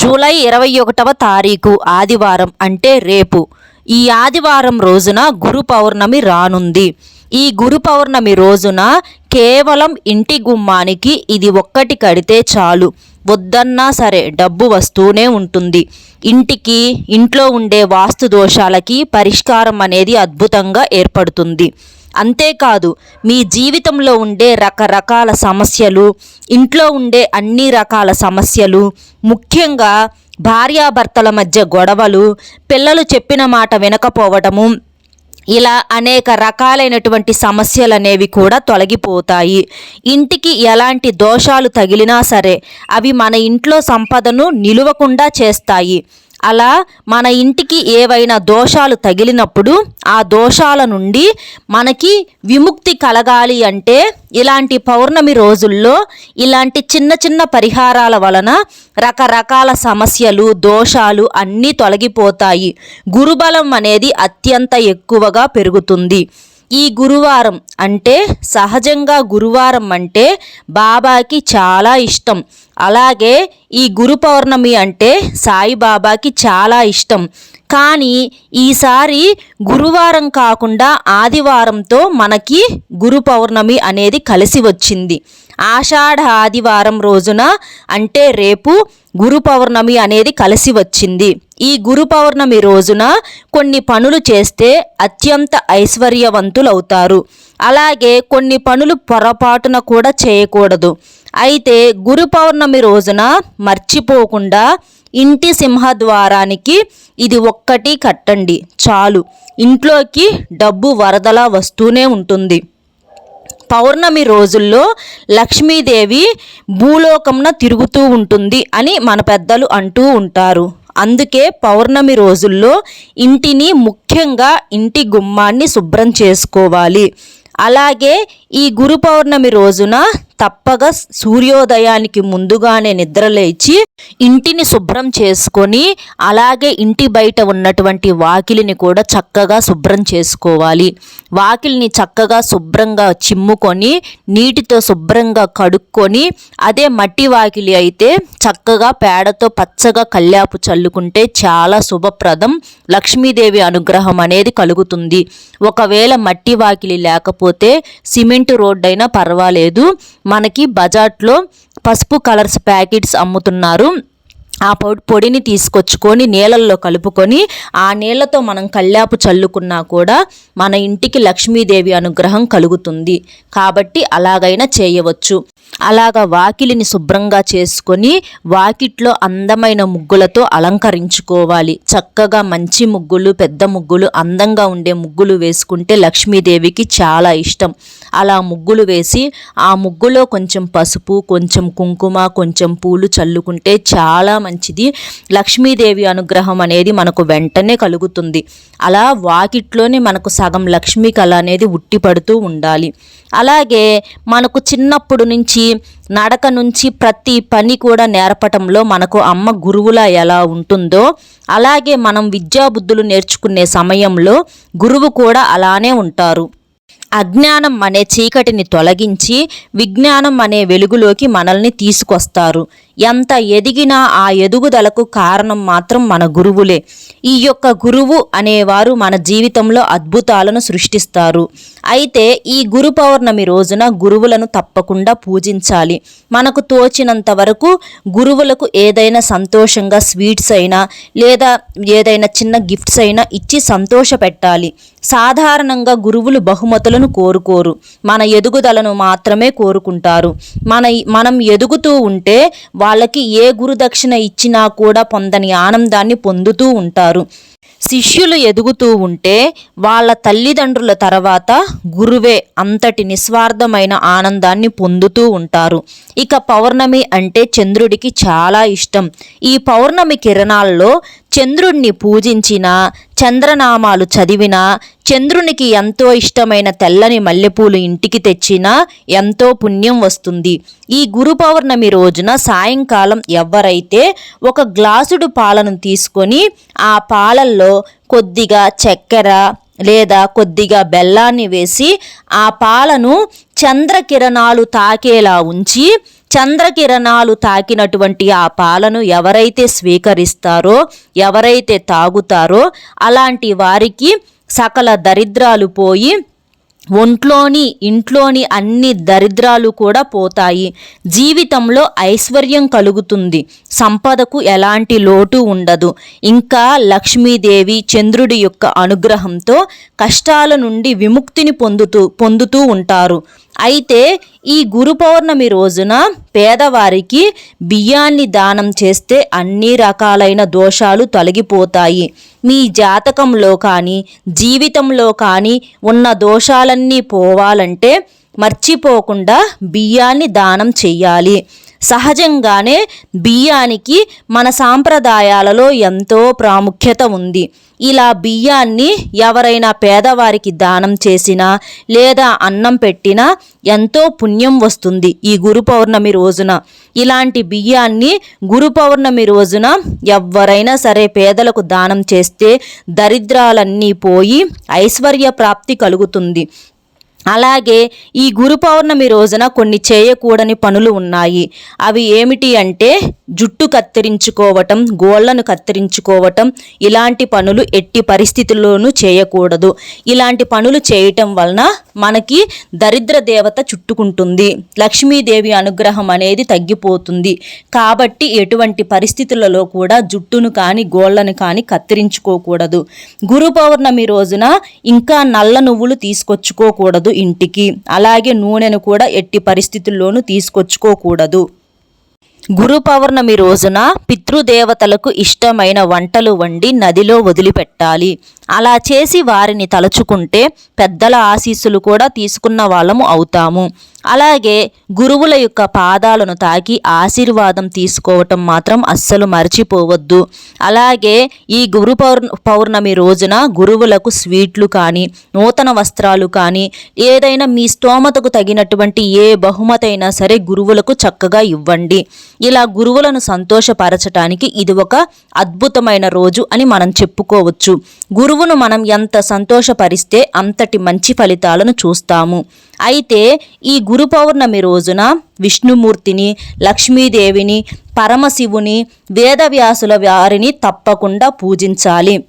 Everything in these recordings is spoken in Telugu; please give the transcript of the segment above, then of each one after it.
జూలై ఇరవై ఒకటవ తారీఖు ఆదివారం అంటే రేపు. ఈ ఆదివారం రోజున గురు పౌర్ణమి రానుంది. ఈ గురు పౌర్ణమి రోజున కేవలం ఇంటి గుమ్మానికి ఇది ఒక్కటి కడితే చాలు. వద్దన్నా సరే డబ్బు వస్తూనే ఉంటుంది. ఇంటికి ఇంట్లో ఉండే వాస్తు దోషాలకి పరిష్కారం అనేది అద్భుతంగా ఏర్పడుతుంది. అంతేకాదు మీ జీవితంలో ఉండే రకరకాల సమస్యలు ఇంట్లో ఉండే అన్ని రకాల సమస్యలు ముఖ్యంగా భార్యాభర్తల మధ్య గొడవలు పిల్లలు చెప్పిన మాట వినకపోవటము ఇలా అనేక రకాలైనటువంటి సమస్యలు అనేవి కూడా తొలగిపోతాయి. ఇంటికి ఎలాంటి దోషాలు తగిలినా సరే అవి మన ఇంట్లో సంపదను నిలువకుండా చేస్తాయి. అలా మన ఇంటికి ఏవైనా దోషాలు తగిలినప్పుడు ఆ దోషాల నుండి మనకి విముక్తి కలగాలి అంటే ఇలాంటి పౌర్ణమి రోజుల్లో ఇలాంటి చిన్న చిన్న పరిహారాల వలన రకరకాల సమస్యలు దోషాలు అన్నీ తొలగిపోతాయి. గురుబలం అనేది అత్యంత ఎక్కువగా పెరుగుతుంది. ఈ గురువారం అంటే సహజంగా గురువారం అంటే బాబాకి చాలా ఇష్టం. అలాగే ఈ గురు పౌర్ణమి అంటే సాయిబాబాకి చాలా ఇష్టం. కానీ ఈసారి గురువారం కాకుండా ఆదివారంతో మనకి గురు పౌర్ణమి అనేది కలిసి వచ్చింది. ఆషాఢ ఆదివారం రోజున అంటే రేపు గురు పౌర్ణమి అనేది కలిసి వచ్చింది. ఈ గురు పౌర్ణమి రోజున కొన్ని పనులు చేస్తే అత్యంత ఐశ్వర్యవంతులవుతారు. అలాగే కొన్ని పనులు పొరపాటున కూడా చేయకూడదు. అయితే గురు పౌర్ణమి రోజున మర్చిపోకుండా ఇంటి సింహద్వారానికి ఇది ఒక్కటి కట్టండి. చాలు. ఇంట్లోకి డబ్బు వరదలా వస్తూనే ఉంటుంది. పౌర్ణమి రోజుల్లో లక్ష్మీదేవి భూలోకంన తిరుగుతూ ఉంటుంది అని మన పెద్దలు అంటూ ఉంటారు. అందుకే పౌర్ణమి రోజుల్లో ఇంటిని ముఖ్యంగా ఇంటి గుమ్మాన్ని శుభ్రం చేసుకోవాలి. అలాగే ఈ గురు పౌర్ణమి రోజున తప్పగా సూర్యోదయానికి ముందుగానే నిద్రలేచి ఇంటిని శుభ్రం చేసుకొని అలాగే ఇంటి బయట ఉన్నటువంటి వాకిలిని కూడా చక్కగా శుభ్రం చేసుకోవాలి. వాకిలిని చక్కగా శుభ్రంగా చిమ్ముకొని నీటితో శుభ్రంగా కడుక్కొని అదే మట్టి వాకిలి అయితే చక్కగా పేడతో పచ్చగా కల్లాపు చల్లుకుంటే చాలా శుభప్రదం. లక్ష్మీదేవి అనుగ్రహం అనేది కలుగుతుంది. ఒకవేళ మట్టి వాకిలి లేకపోతే సిమెంట్ రోడ్డైనా పర్వాలేదు. మనకి బజార్లో పసుపు కలర్స్ ప్యాకెట్స్ అమ్ముతున్నారు. ఆ పొడిని తీసుకొచ్చుకొని నీళ్ళల్లో కలుపుకొని ఆ నీళ్ళతో మనం కల్లాపు చల్లుకున్నా కూడా మన ఇంటికి లక్ష్మీదేవి అనుగ్రహం కలుగుతుంది. కాబట్టి అలాగైనా చేయవచ్చు. అలాగా వాకిలిని శుభ్రంగా చేసుకొని వాకిట్లో అందమైన ముగ్గులతో అలంకరించుకోవాలి. చక్కగా మంచి ముగ్గులు పెద్ద ముగ్గులు అందంగా ఉండే ముగ్గులు వేసుకుంటే లక్ష్మీదేవికి చాలా ఇష్టం. అలా ముగ్గులు వేసి ఆ ముగ్గులో కొంచెం పసుపు కొంచెం కుంకుమ కొంచెం పూలు చల్లుకుంటే చాలా మంచిది. లక్ష్మీదేవి అనుగ్రహం అనేది మనకు వెంటనే కలుగుతుంది. అలా వాకిట్లోనే మనకు సగం లక్ష్మీ కళ అనేది ఉట్టిపడుతూ ఉండాలి. అలాగే మనకు చిన్నప్పుడు నుంచి నడక నుంచి ప్రతి పని కూడా నేర్పటంలో మనకు అమ్మ గురువులా ఎలా ఉంటుందో అలాగే మనం విద్యాబుద్ధులు నేర్చుకునే సమయంలో గురువు కూడా అలానే ఉంటారు. అజ్ఞానం అనే చీకటిని తొలగించి విజ్ఞానం అనే వెలుగులోకి మనల్ని తీసుకొస్తారు. ఎంత ఎదిగినా ఆ ఎదుగుదలకు కారణం మాత్రం మన గురువులే. ఈ యొక్క గురువు అనేవారు మన జీవితంలో అద్భుతాలను సృష్టిస్తారు. అయితే ఈ గురు పౌర్ణమి రోజున గురువులను తప్పకుండా పూజించాలి. మనకు తోచినంత వరకు గురువులకు ఏదైనా సంతోషంగా స్వీట్స్ అయినా లేదా ఏదైనా చిన్న గిఫ్ట్స్ అయినా ఇచ్చి సంతోష పెట్టాలి. సాధారణంగా గురువులు బహుమతులను కోరుకోరు. మన ఎదుగుదలను మాత్రమే కోరుకుంటారు. మన మనం ఎదుగుతూ ఉంటే వాళ్ళకి ఏ గురుదక్షిణ ఇచ్చినా కూడా పొందని ఆనందాన్ని పొందుతూ ఉంటారు. శిష్యులు ఎదుగుతూ ఉంటే వాళ్ళ తల్లిదండ్రుల తర్వాత గురువే అంతటి నిస్వార్థమైన ఆనందాన్ని పొందుతూ ఉంటారు. ఇక పౌర్ణమి అంటే చంద్రుడికి చాలా ఇష్టం. ఈ పౌర్ణమి కిరణాల్లో చంద్రుణ్ణి పూజించిన చంద్రనామాలు చదివినా చంద్రునికి ఎంతో ఇష్టమైన తెల్లని మల్లెపూలు ఇంటికి తెచ్చినా ఎంతో పుణ్యం వస్తుంది. ఈ గురు పౌర్ణమి రోజున సాయంకాలం ఎవరైతే ఒక గ్లాసుడు పాలను తీసుకొని ఆ పాలల్లో కొద్దిగా చక్కెర లేదా కొద్దిగా బెల్లాన్ని వేసి ఆ పాలను చంద్రకిరణాలు తాకేలా ఉంచి చంద్రకిరణాలు తాకినటువంటి ఆ పాలను ఎవరైతే స్వీకరిస్తారో ఎవరైతే తాగుతారో అలాంటి వారికి సకల దరిద్రాలు పోయి ఒంట్లోని ఇంట్లోని అన్ని దరిద్రాలు కూడా పోతాయి. జీవితంలో ఐశ్వర్యం కలుగుతుంది. సంపదకు ఎలాంటి లోటు ఉండదు. ఇంకా లక్ష్మీదేవి చంద్రుడి యొక్క అనుగ్రహంతో కష్టాల నుండి విముక్తిని పొందుతూ పొందుతూ ఉంటారు. అయితే ఈ గురు పౌర్ణమి రోజున పేదవారికి బియ్యాన్ని దానం చేస్తే అన్ని రకాలైన దోషాలు తొలగిపోతాయి. మీ జాతకంలో కానీ జీవితంలో కానీ ఉన్న దోషాలన్నీ పోవాలంటే మర్చిపోకుండా బియ్యాన్ని దానం చెయ్యాలి. సహజంగానే బియ్యానికి మన సాంప్రదాయాలలో ఎంతో ప్రాముఖ్యత ఉంది. ఇలా బియ్యాన్ని ఎవరైనా పేదవారికి దానం చేసినా లేదా అన్నం పెట్టినా ఎంతో పుణ్యం వస్తుంది ఈ గురు పౌర్ణమి రోజున. ఇలాంటి బియ్యాన్ని గురు పౌర్ణమి రోజున ఎవరైనా సరే పేదలకు దానం చేస్తే దరిద్రాలన్నీ పోయి ఐశ్వర్య ప్రాప్తి కలుగుతుంది. అలాగే ఈ గురు పౌర్ణమి రోజున కొన్ని చేయకూడని పనులు ఉన్నాయి. అవి ఏమిటి అంటే జుట్టు కత్తిరించుకోవటం గోళ్ళను కత్తిరించుకోవటం ఇలాంటి పనులు ఎట్టి పరిస్థితుల్లోనూ చేయకూడదు. ఇలాంటి పనులు చేయటం వలన మనకి దరిద్ర దేవత చుట్టుకుంటుంది. లక్ష్మీదేవి అనుగ్రహం అనేది తగ్గిపోతుంది. కాబట్టి ఎటువంటి పరిస్థితులలో కూడా జుట్టును కానీ గోళ్ళను కానీ కత్తిరించుకోకూడదు. గురు పౌర్ణమి రోజున ఇంకా నల్ల నువ్వులు తీసుకొచ్చుకోకూడదు. ఇంటికి. అలాగే నూనెను కూడా ఎట్టి పరిస్థితుల్లోనూ తీసుకొచ్చుకోకూడదు. గురు పౌర్ణమి రోజున పితృదేవతలకు ఇష్టమైన వంటలు వండి నదిలో వదిలిపెట్టాలి. అలా చేసి వారిని తలుచుకుంటే పెద్దల ఆశీస్సులు కూడా తీసుకున్న వాళ్ళము అవుతాము. అలాగే గురువుల యొక్క పాదాలను తాకి ఆశీర్వాదం తీసుకోవటం మాత్రం అస్సలు మర్చిపోవద్దు. అలాగే ఈ గురు పౌర్ పౌర్ణమి రోజున గురువులకు స్వీట్లు కానీ నూతన వస్త్రాలు కానీ ఏదైనా మీ స్తోమతకు తగినటువంటి ఏ బహుమతైనా సరే గురువులకు చక్కగా ఇవ్వండి. ఇలా గురువులను సంతోషపరచటానికి ఇది ఒక అద్భుతమైన రోజు అని మనం చెప్పుకోవచ్చు. గురువును మనం ఎంత సంతోషపరిస్తే అంతటి మంచి ఫలితాలను చూస్తాము. అయితే ఈ గురు పౌర్ణమి రోజున విష్ణుమూర్తిని లక్ష్మీదేవిని పరమశివుని వేదవ్యాసుల వారిని తప్పకుండా పూజించాలి.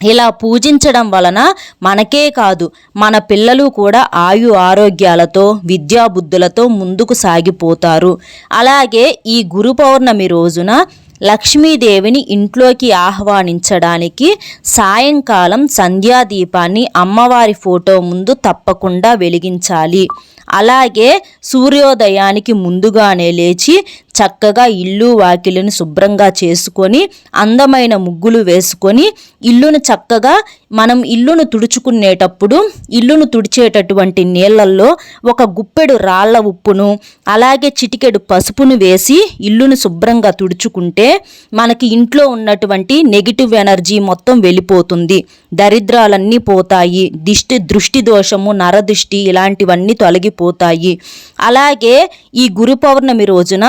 ఇలా పూజించడం వలన మనకే కాదు మన పిల్లలు కూడా ఆయు ఆరోగ్యాలతో విద్యాబుద్ధులతో ముందుకు సాగిపోతారు. అలాగే ఈ గురు పౌర్ణమి రోజున లక్ష్మీదేవిని ఇంట్లోకి ఆహ్వానించడానికి సాయంకాలం సంధ్యాదీపాన్ని అమ్మవారి ఫోటో ముందు తప్పకుండా వెలిగించాలి. అలాగే సూర్యోదయానికి ముందుగానే లేచి చక్కగా ఇల్లు వాకిలిని శుభ్రంగా చేసుకొని అందమైన ముగ్గులు వేసుకొని ఇల్లును చక్కగా మనం ఇల్లును తుడుచుకునేటప్పుడు ఇల్లును తుడిచేటటువంటి నీళ్ళల్లో ఒక గుప్పెడు రాళ్ళ ఉప్పును అలాగే చిటికెడు పసుపును వేసి ఇల్లును శుభ్రంగా తుడుచుకుంటే మనకి ఇంట్లో ఉన్నటువంటి నెగిటివ్ ఎనర్జీ మొత్తం వెళ్ళిపోతుంది. దరిద్రాలన్నీ పోతాయి. దిష్టి దృష్టి దోషము నరదృష్టి ఇలాంటివన్నీ తొలగిపోతాయి. అలాగే ఈ గురు పౌర్ణమి రోజున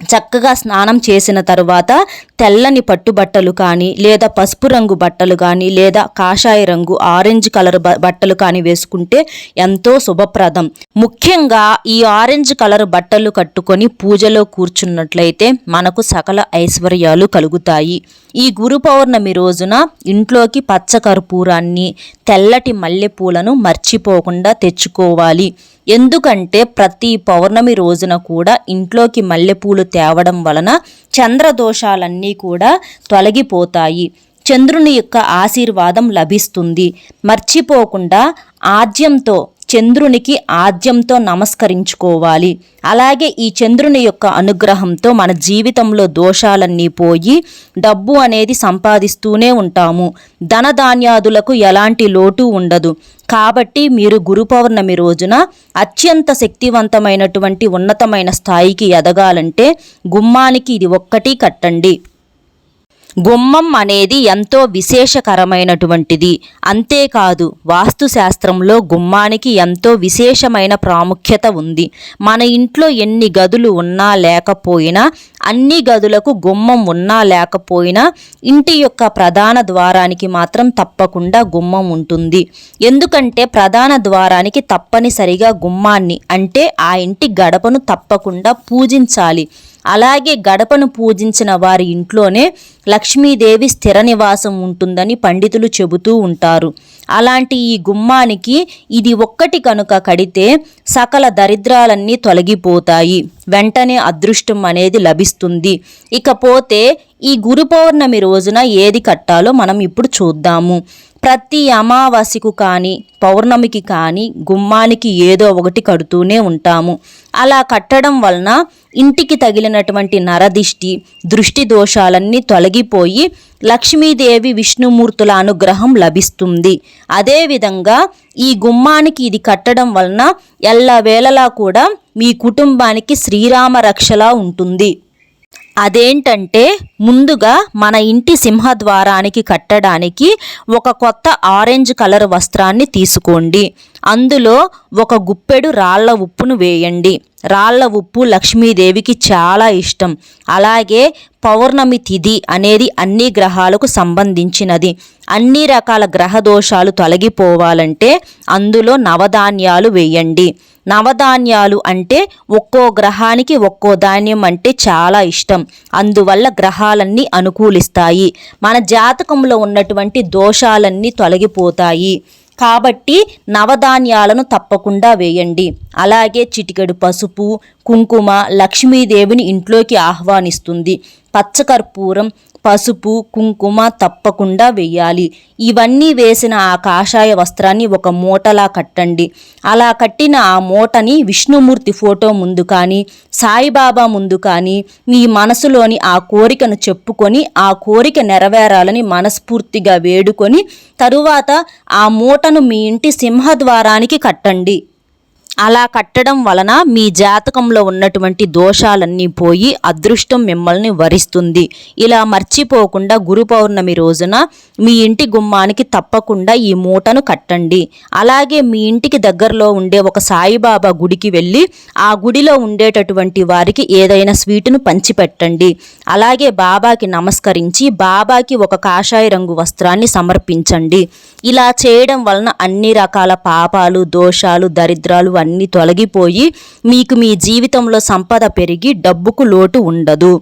చక్కగా స్నానం చేసిన తరువాత తెల్లని పట్టుబట్టలు కానీ లేదా పసుపు రంగు బట్టలు కానీ లేదా కాషాయ రంగు ఆరెంజ్ కలర్ బట్టలు కానీ వేసుకుంటే ఎంతో శుభప్రదం. ముఖ్యంగా ఈ ఆరెంజ్ కలర్ బట్టలు కట్టుకొని పూజలో కూర్చున్నట్లయితే మనకు సకల ఐశ్వర్యాలు కలుగుతాయి. ఈ గురు పౌర్ణమి రోజున ఇంట్లోకి పచ్చ కర్పూరాన్ని తెల్లటి మల్లెపూలను మర్చిపోకుండా తెచ్చుకోవాలి. ఎందుకంటే ప్రతి పౌర్ణమి రోజున కూడా ఇంట్లోకి మల్లెపూలు తేవడం వలన చంద్రదోషాలన్నీ కూడా తొలగిపోతాయి. చంద్రుని యొక్క ఆశీర్వాదం లభిస్తుంది. మర్చిపోకుండా ఆద్యంతో చంద్రునికి ఆద్యంతో నమస్కరించుకోవాలి. అలాగే ఈ చంద్రుని యొక్క అనుగ్రహంతో మన జీవితంలో దోషాలన్నీ పోయి డబ్బు అనేది సంపాదిస్తూనే ఉంటాము. ధనధాన్యాదులకు ఎలాంటి లోటు ఉండదు. కాబట్టి మీరు గురు పౌర్ణమి రోజున అత్యంత శక్తివంతమైనటువంటి ఉన్నతమైన స్థాయికి ఎదగాలంటే గుమ్మానికి ఇది ఒక్కటి కట్టండి. గుమ్మం అనేది ఎంతో విశేషకరమైనటువంటిది. అంతేకాదు వాస్తుశాస్త్రంలో గుమ్మానికి ఎంతో విశేషమైన ప్రాముఖ్యత ఉంది. మన ఇంట్లో ఎన్ని గదులు ఉన్నా లేకపోయినా అన్ని గదులకు గుమ్మం ఉన్నా లేకపోయినా ఇంటి యొక్క ప్రధాన ద్వారానికి మాత్రం తప్పకుండా గుమ్మం ఉంటుంది. ఎందుకంటే ప్రధాన ద్వారానికి తప్పనిసరిగా గుమ్మాన్ని అంటే ఆ ఇంటి గడపను తప్పకుండా పూజించాలి. అలాగే గడపను పూజించిన వారి ఇంట్లోనే లక్ష్మీదేవి స్థిర నివాసం ఉంటుందని పండితులు చెబుతూ ఉంటారు. అలాంటి ఈ గుమ్మానికి ఇది ఒక్కటి కనుక కడితే సకల దరిద్రాలన్నీ తొలగిపోతాయి. వెంటనే అదృష్టం అనేది లభిస్తుంది. ఇకపోతే ఈ గురు పౌర్ణమి రోజున ఏది కట్టాలో మనం ఇప్పుడు చూద్దాము. ప్రతి అమావాస్యకు కానీ పౌర్ణమికి కానీ గుమ్మానికి ఏదో ఒకటి కడుతూనే ఉంటాము. అలా కట్టడం వలన ఇంటికి తగిలినటువంటి నరదిష్టి దృష్టి దోషాలన్నీ తొలగిపోయి లక్ష్మీదేవి విష్ణుమూర్తుల అనుగ్రహం లభిస్తుంది. అదేవిధంగా ఈ గుమ్మానికి ఇది కట్టడం వలన ఎల్లవేళలా కూడా మీ కుటుంబానికి శ్రీరామ రక్షలా ఉంటుంది. అదేంటంటే ముందుగా మన ఇంటి సింహద్వారానికి కట్టడానికి ఒక కొత్త ఆరెంజ్ కలర్ వస్త్రాన్ని తీసుకోండి. అందులో ఒక గుప్పెడు రాళ్ళ ఉప్పును వేయండి. రాళ్ళ ఉప్పు లక్ష్మీదేవికి చాలా ఇష్టం. అలాగే పౌర్ణమి తిథి అనేది అన్ని గ్రహాలకు సంబంధించినది. అన్ని రకాల గ్రహ దోషాలు తొలగిపోవాలంటే అందులో నవధాన్యాలు వేయండి. నవధాన్యాలు అంటే ఒక్కో గ్రహానికి ఒక్కో ధాన్యం అంటే చాలా ఇష్టం. అందువల్ల గ్రహాలన్నీ అనుకూలిస్తాయి. మన జాతకంలో ఉన్నటువంటి దోషాలన్నీ తొలగిపోతాయి. కాబట్టి నవధాన్యాలను తప్పకుండా వేయండి. అలాగే చిటికెడు పసుపు కుంకుమ లక్ష్మీదేవిని ఇంట్లోకి ఆహ్వానిస్తుంది. పచ్చకర్పూరం పసుపు కుంకుమ తప్పకుండా వెయ్యాలి ఇవన్నీ వేసిన ఆ కాషాయ వస్త్రాన్ని ఒక మూటలా కట్టండి. అలా కట్టిన ఆ మూటని విష్ణుమూర్తి ఫోటో ముందు కానీ సాయిబాబా ముందు కానీ మీ మనసులోని ఆ కోరికను చెప్పుకొని ఆ కోరిక నెరవేరాలని మనస్ఫూర్తిగా వేడుకొని తరువాత ఆ మూటను మీ ఇంటి సింహద్వారానికి కట్టండి. అలా కట్టడం వలన మీ జాతకంలో ఉన్నటువంటి దోషాలన్నీ పోయి అదృష్టం మిమ్మల్ని వరిస్తుంది. ఇలా మర్చిపోకుండా గురు పౌర్ణమి రోజున మీ ఇంటి గుమ్మానికి తప్పకుండా ఈ మూటను కట్టండి. అలాగే మీ ఇంటికి దగ్గరలో ఉండే ఒక సాయిబాబా గుడికి వెళ్ళి ఆ గుడిలో ఉండేటటువంటి వారికి ఏదైనా స్వీటును పంచిపెట్టండి. అలాగే బాబాకి నమస్కరించి బాబాకి ఒక కాషాయ రంగు వస్త్రాన్ని సమర్పించండి. ఇలా చేయడం వలన అన్ని రకాల పాపాలు దోషాలు దరిద్రాలు అన్నీ తొలగిపోయి మీకు మీ జీవితంలో సంపద పెరిగి డబ్బుకు లోటు ఉండదు.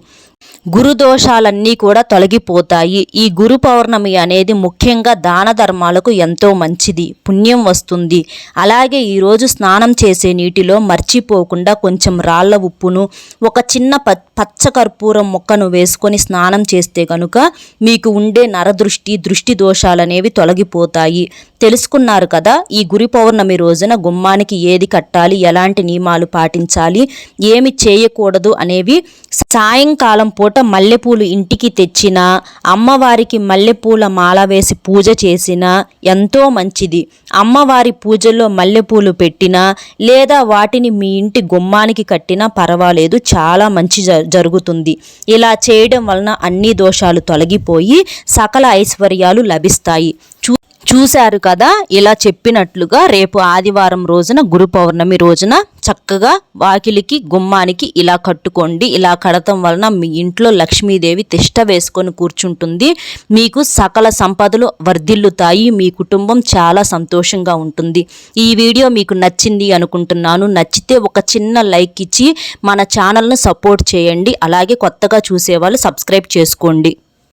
గురు దోషాలన్నీ కూడా తొలగిపోతాయి. ఈ గురు పౌర్ణమి అనేది ముఖ్యంగా దాన ధర్మాలకు ఎంతో మంచిది. పుణ్యం వస్తుంది. అలాగే ఈరోజు స్నానం చేసే నీటిలో మర్చిపోకుండా కొంచెం రాళ్ళ ఉప్పును ఒక చిన్న ప పచ్చ కర్పూరం మొక్కను వేసుకొని స్నానం చేస్తే కనుక మీకు ఉండే నరదృష్టి దృష్టి దోషాలనేవి తొలగిపోతాయి. తెలుసుకున్నారు కదా ఈ గురి పౌర్ణమి రోజున గుమ్మానికి ఏది కట్టాలి ఎలాంటి నియమాలు పాటించాలి ఏమి చేయకూడదు అనేవి సాయంకాలం పూట మల్లెపూలు ఇంటికి తెచ్చిన అమ్మవారికి మల్లెపూల మాల వేసి పూజ చేసిన ఎంతో మంచిది. అమ్మవారి పూజల్లో మల్లెపూలు పెట్టినా లేదా వాటిని మీ ఇంటి గుమ్మానికి కట్టినా పర్వాలేదు చాలా మంచి జరుగుతుంది. ఇలా చేయడం వలన అన్ని దోషాలు తొలగిపోయి సకల ఐశ్వర్యాలు లభిస్తాయి. చూశారు కదా ఇలా చెప్పినట్లుగా రేపు ఆదివారం రోజున గురు పౌర్ణమి రోజున చక్కగా వాకిలికి గుమ్మానికి ఇలా కట్టుకోండి. ఇలా కడటం వలన మీ ఇంట్లో లక్ష్మీదేవి తిష్ట వేసుకొని కూర్చుంటుంది. మీకు సకల సంపదలు వర్ధిల్లుతాయి. మీ కుటుంబం చాలా సంతోషంగా ఉంటుంది. ఈ వీడియో మీకు నచ్చింది అనుకుంటున్నాను. నచ్చితే ఒక చిన్న లైక్ ఇచ్చి మన ఛానల్ను సపోర్ట్ చేయండి. అలాగే కొత్తగా చూసేవాళ్ళు సబ్స్క్రైబ్ చేసుకోండి.